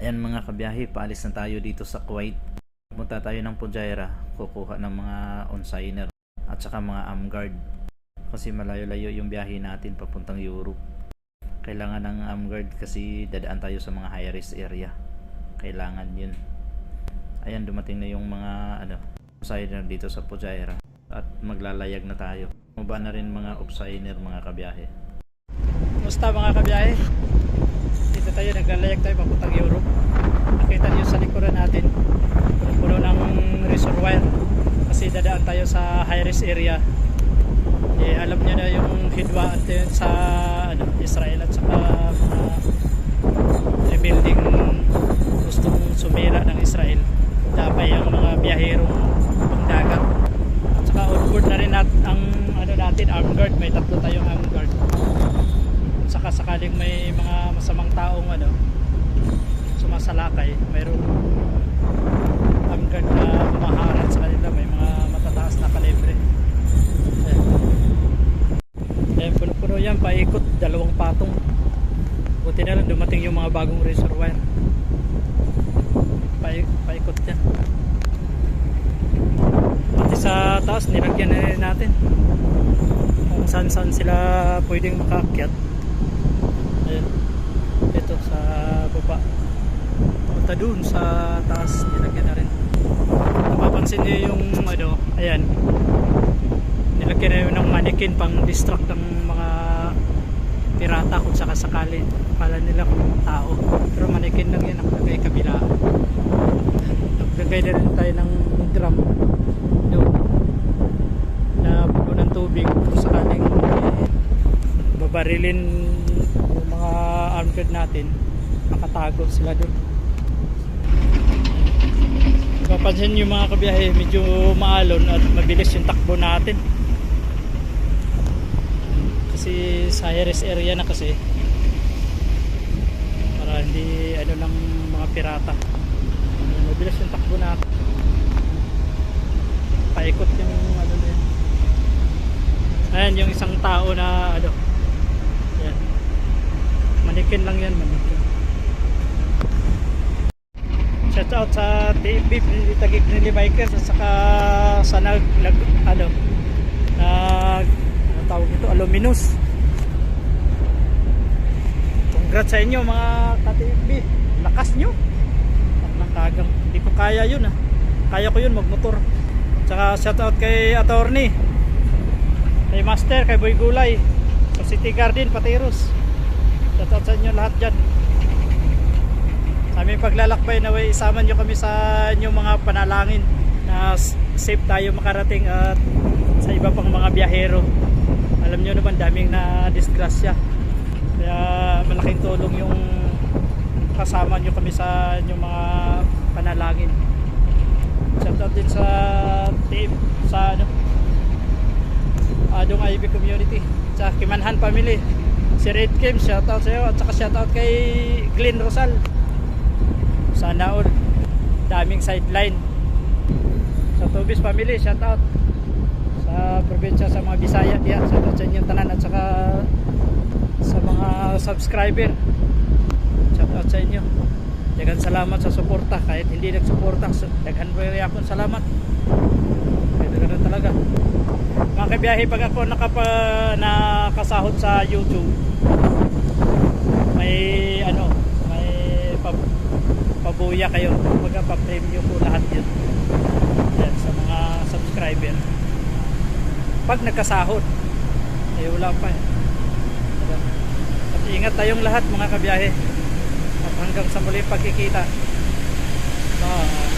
Ayan mga kabiyahe, paalis na tayo dito sa Kuwait. Punta tayo ng Pujaira, kukuha ng mga on-signer at saka mga amguard. Kasi malayo-layo yung biyahe natin papuntang Europe. Kailangan ng amguard kasi dadaan tayo sa mga high-risk area. Kailangan yun. Ayan, dumating na yung mga ano, on-signer dito sa Pujaira. At maglalayag na tayo. Maba na rin mga off-signer mga kabiyahe. Musta mga kabiyahe? Dito tayo, naglalayag tayo papuntang Europe. Nakita niyo sa likuran natin, puno ng reservoir. Kasi dadaan tayo sa high-risk area. Eh, alam niyo na yung hidwaan tayo sa ano, Israel at saka mga rebuilding gustong sumira ng Israel. Dabay ang mga biyaherong pangdagat. At saka on board na rin nat ang ano natin, armed guard. May tatlo tayong armed guard sakaling may mga masamang taong ano sumasalakay mayroong amgard na umaharap sa kanila may mga matataas na kalibre. Ayan. Ayan puno-puno yan paikot dalawang patong. Buti na lang dumating yung mga bagong reservoir Paik paikot yan. Pati sa taas nilagyan natin kung saan saan sila pwedeng makaakyat Ayan. Ito sa baba. Punta dun sa taas. Nilagyan na rin. Napapansin niyo yung ano, ayan. Nilagyan na yun ng mannequin pang distract ng mga pirata kung sakasakali. Kala nila kung tao. Pero mannequin lang yan nakalagay kabila. Naglagay na rin tayo ng drum. Doon. Na puno ng tubig kung sakaling eh, babarilin armed natin nakatago sila doon mapapansin yung mga kabiyahe medyo maalon at mabilis yung takbo natin. Kasi sa high-risk area na kasi para hindi ano lang mga pirata. Mabilis yung takbo natin. Paikot yung ano na yun. Ayan yung isang tao na ano. Manikin lang yan, manikin. Shout out sa TFB Tagig ni Bikers at saka sa nag, nag ano nag ano tawag ito? Aluminous. Congrats sa inyo mga ka-TFB lakas nyo. At ng kagang hindi ko kaya yun ah. Kaya ko yun magmotor. Saka shout out kay attorney kay master kay boy gulay. Sa City Garden, Patiros. Shoutout sa inyo lahat dyan. Aming paglalakbay na way, isama nyo kami sa inyong mga panalangin na safe tayo makarating at sa iba pang mga biyahero. Alam nyo naman, daming na disgrasya. Kaya malaking tulong yung kasama nyo kami sa inyong mga panalangin. Shoutout din sa team, sa ano, Adong IB Community sa Kimanhan Family si Red Kim shoutout sa iyo at saka shoutout kay Glenn Rosal. Sana all daming sideline. Sa Tubis Family shoutout. Sa probinsya sa mga Bisaya diyan shoutout sa inyong tanan at saka sa mga subscriber. Shoutout sa inyo. Dagan salamat sa suporta kahit hindi nagsuporta daghan po akong salamat. Kaya talaga mga kabiyahe pag ako nakapa, nakasahod sa YouTube. May ano may pa, pabuya kayo. Pag pa-premium po lahat yun. Yan, sa mga subscriber. Pag nagkasahod. Eh wala pa eh. At ingat tayong lahat mga kabiyahe. At hanggang sa muling pagkikita. Bye